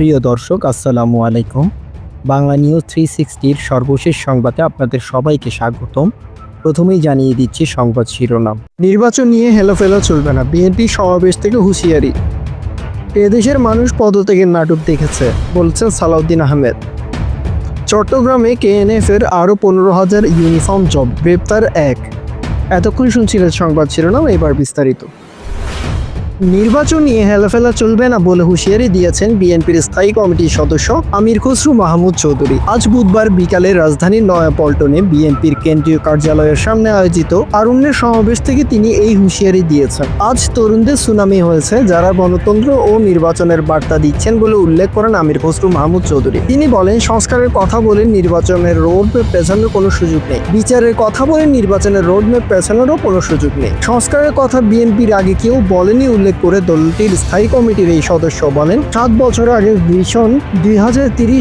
প্রিয় দর্শক, আসসালামু আলাইকুম। বাংলা নিউজ থ্রি সিক্সটির সর্বশেষ সংবাদে আপনাদের সবাইকে স্বাগতম। প্রথমেই জানিয়ে দিচ্ছি সংবাদ শিরোনাম। নির্বাচন নিয়ে হেলাফেলা চলবে না, বিএনপি সমাবেশ থেকে হুঁশিয়ারি। এদেশের মানুষ পদত্যাগের নাটক দেখেছে, বলছেন সালাউদ্দিন আহমেদ। চট্টগ্রামে কেএনএফ এর আরও পনেরো হাজার ইউনিফর্ম জব গ্রেপ্তার এক। এতক্ষণ শুনছিলেন সংবাদ শিরোনাম, এবার বিস্তারিত। নির্বাচন নিয়ে হেলাফেলা চলবে না বলে হুঁশিয়ারি দিয়েছেন বিএনপির স্থায়ী কমিটির সদস্য আমির খসরু মাহমুদ চৌধুরী। আজ বুধবার বিকালে রাজধানীর নয়াপল্টনে বিএনপির কেন্দ্রীয় কার্যালয়ের সামনে আয়োজিত তারুণ্যের সমাবেশ থেকে তিনি এই হুঁশিয়ারি দিয়েছেন। আজ তরুণদের সুনামি হয়েছে যারা গণতন্ত্র ও নির্বাচনের বার্তা দিচ্ছেন বলে উল্লেখ করেন আমির খসরু মাহমুদ চৌধুরী। তিনি বলেন, সংস্কারের কথা বলে নির্বাচনের রোড ম্যাপ পেছানোর কোনো সুযোগ নেই। বিচারের কথা বলে নির্বাচনের রোড ম্যাপ পেছানোরও কোনো সুযোগ নেই। সংস্কারের কথা বিএনপির আগে কেউ বলেনি, উল্লেখ করে দলটির স্থায়ী কমিটির এই সদস্য বলেন, সাত বছর আগে ভীষণ দুই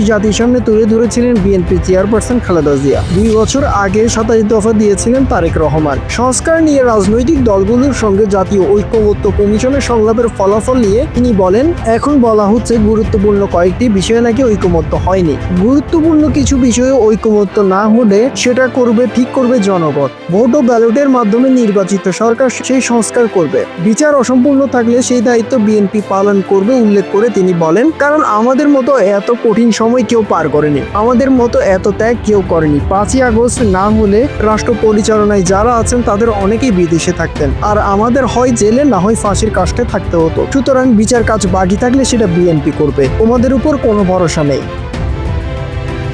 জাতির সামনে তুলে ধরেছিলেন বিএনপি চেয়ারপারসন খালেদা জিয়া। দুই বছর আগে সাতাশ দফা দিয়েছিলেন তারেক রহমান। সংস্কার নিয়ে রাজনৈতিক দলগুলোর সঙ্গে জাতীয় ঐক্যমত্য কমিশনের সংলাপের ফলাফল নিয়ে তিনি বলেন, এখন বলা হচ্ছে গুরুত্বপূর্ণ কয়েকটি বিষয়ে নাকি ঐকমত্য হয়নি। গুরুত্বপূর্ণ কিছু বিষয়ে ঐকমত্য না হলে সেটা করবে, ঠিক করবে জনগণ। ভোট ও ব্যালটের মাধ্যমে নির্বাচিত সরকার সেই সংস্কার করবে। বিচার অসম্পূর্ণ থাকলে সেই দায়িত্ব বিএনপি পালন করবে উল্লেখ করে তিনি বলেন, কারণ আমাদের মতো এত কঠিন সময় কেউ পার করেনি। আমাদের মতো এত ত্যাগ কেউ করেনি। পাঁচই আগস্ট না হলে রাষ্ট্র পরিচালনায় যারা আছেন তাদের অনেকেই বিদেশে থাকতেন। আর আমাদের হয় জেলে, না হয় ফাঁসির কাষ্টে থাকতে হতো। সুতরাং বিচার কাজ বাকি থাকলে সেটা বিএনপি করবে। তোমাদের উপর কোনো ভরসা নেই।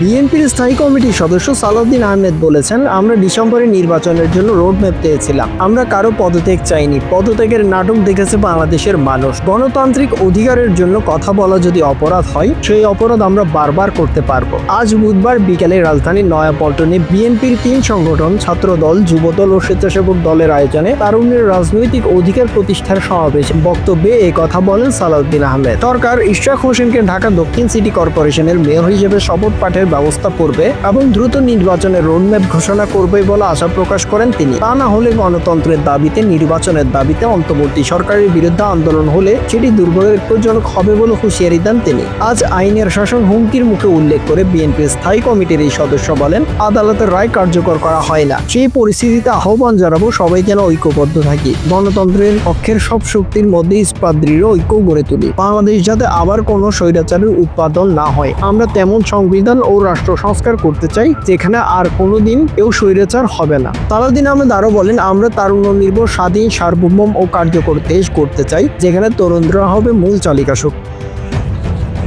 বিএনপির স্থায়ী কমিটির সদস্য সালাউদ্দিন আহমেদ বলেছেন, আমরা ডিসেম্বরে নির্বাচনের জন্য রোডম্যাপ পেয়েছিলাম আমরা কারও পদত্যাগ চাইনি। পদত্যাগের নাটক দেখেছে বাংলাদেশের মানুষ। গণতান্ত্রিক অধিকারের জন্য কথা বলা যদি অপরাধ হয়, সেই অপরাধ আমরা বারবার করতে পারব। আজ বুধবার বিকেলে রাজধানীর নয়াপল্টনে বিএনপির তিন সংগঠন, ছাত্রদল, যুবদল ও স্বেচ্ছাসেবক দলের আয়োজনে তারুণ্যের রাজনৈতিক অধিকার প্রতিষ্ঠার সমাবেশ। বক্তব্যে এ কথা বলেন সালাউদ্দিন আহমেদ। সরকার ইশরাক হোসেনকে ঢাকা দক্ষিণ সিটি কর্পোরেশনের মেয়র হিসেবে শপথ পাঠের ব্যবস্থা করবে এবং দ্রুত নির্বাচনের রোডম্যাপ ঘোষণা করবে বলে আশা প্রকাশ করেন তিনি। তা না হলে গণতন্ত্রের দাবিতে, নির্বাচনের দাবিতে অন্তর্বর্তী সরকারের বিরুদ্ধে আন্দোলন হলে সেটি দুর্ভাগ্যজনক হবে বলে হুঁশিয়ারি দেন তিনি। আজ আইনের শাসন হুমকির মুখে উল্লেখ করে বিএনপির স্থায়ী কমিটির এই সদস্য বলেন, আদালতের রায় কার্যকর করা হয় না। সেই পরিস্থিতিতে আহ্বান জানাব সবাই যেন ঐক্যবদ্ধ থাকি। গণতন্ত্রের পক্ষের সব শক্তির মধ্যে ইস্পাত দৃঢ় ঐক্য গড়ে তুলি। বাংলাদেশ যাতে আবার কোনো স্বৈরাচারের উৎপাদন না হয়। আমরা তেমন সংবিধান ও রাষ্ট্র সংস্কার করতে চাই, যেখানে আর কোনোদিন কেউ স্বৈরাচার হবে না। তালাদিন আহমেদ আরও বলেন, আমরা তারুণ্য নির্ভর স্বাধীন, সার্বভৌম ও কার্যকর দেশ করতে চাই, যেখানে তরুণরা হবে মূল চালিকা শক্তি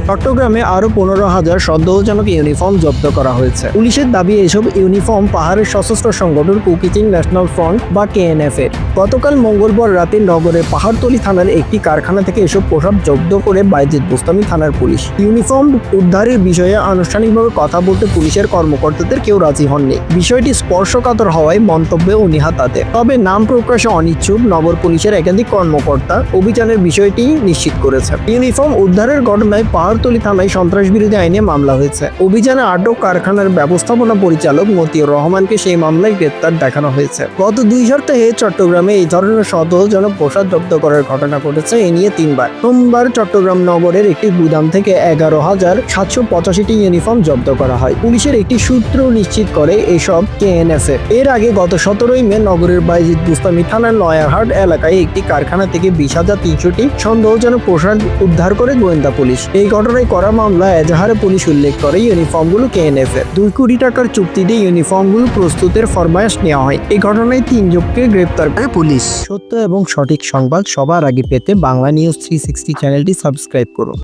চট্টগ্রামে আরও পনেরো হাজার সন্দেহজনক ইউনিফর্ম জব্দ করা হয়েছে। পুলিশের দাবি, এসব ইউনিফর্ম পাহাড়ের সশস্ত্র সংগঠন কুকিচিং ন্যাশনাল ফ্রন্ট বা কেএনএফ এর গতকাল মঙ্গলবার রাতে নগরের পাহাড়তলি থানার একটি কারখানা থেকে এসব পোশাক জব্দ করে বাইজিদ বুস্তামি থানার পুলিশ। ইউনিফর্ম উদ্ধারের বিষয়ে আনুষ্ঠানিকভাবে কথা বলতে পুলিশের কর্মকর্তাদের কেউ রাজি হননি। বিষয়টি স্পর্শকাতর হওয়ায় মন্তব্যে অনীহা তাদের। তবে নাম প্রকাশে অনিচ্ছুক নগর পুলিশের একাধিক কর্মকর্তা অভিযানের বিষয়টি নিশ্চিত করেছে ইউনিফর্ম উদ্ধারের ঘটনায় পাহাড়তলি থানায় সন্ত্রাস বিরোধী আইনে মামলা হয়েছে। অভিযানে আটক কারখানার ব্যবস্থাপনা পরিচালক মতিউর রহমানকে সেই মামলায় গ্রেপ্তার দেখানো হয়েছে। গত দুই সপ্তাহে চট্টগ্রামে এই ধরনের সন্দেহজনক পোশাক জব্দ করার ঘটনা ঘটেছে, এ নিয়ে তিনবার। সোমবার চট্টগ্রাম নগরের একটি গুদাম থেকে এগারো হাজার সাতশো পঁচাশিটি ইউনিফর্ম জব্দ করা হয়। পুলিশের একটি সূত্র নিশ্চিত করে এসব কেএনএফ। এর আগে গত সতেরোই মে নগরের বাইজিদ বুস্তামি থানার নয়ারহাট এলাকায় একটি কারখানা থেকে বিশ হাজার তিনশোটি সন্দেহজনক পোশাক উদ্ধার করে গোয়েন্দা পুলিশ। এই ঘটনায় করা মামলা এজাহারে পুলিশ উল্লেখ করে, ইউনিফর্মগুলো কেএনএফ এর দুই কোটি টাকার চুক্তি দিয়ে ইউনিফর্মগুলো প্রস্তুতের ফরমায়েশ নেওয়া হয়। এই ঘটনায় তিনজনকে গ্রেপ্তার করে পুলিশ। সত্য এবং সঠিক সংবাদ সবার আগে পেতে বাংলা নিউজ থ্রি সিক্সটি চ্যানেলটি সাবস্ক্রাইব করুন।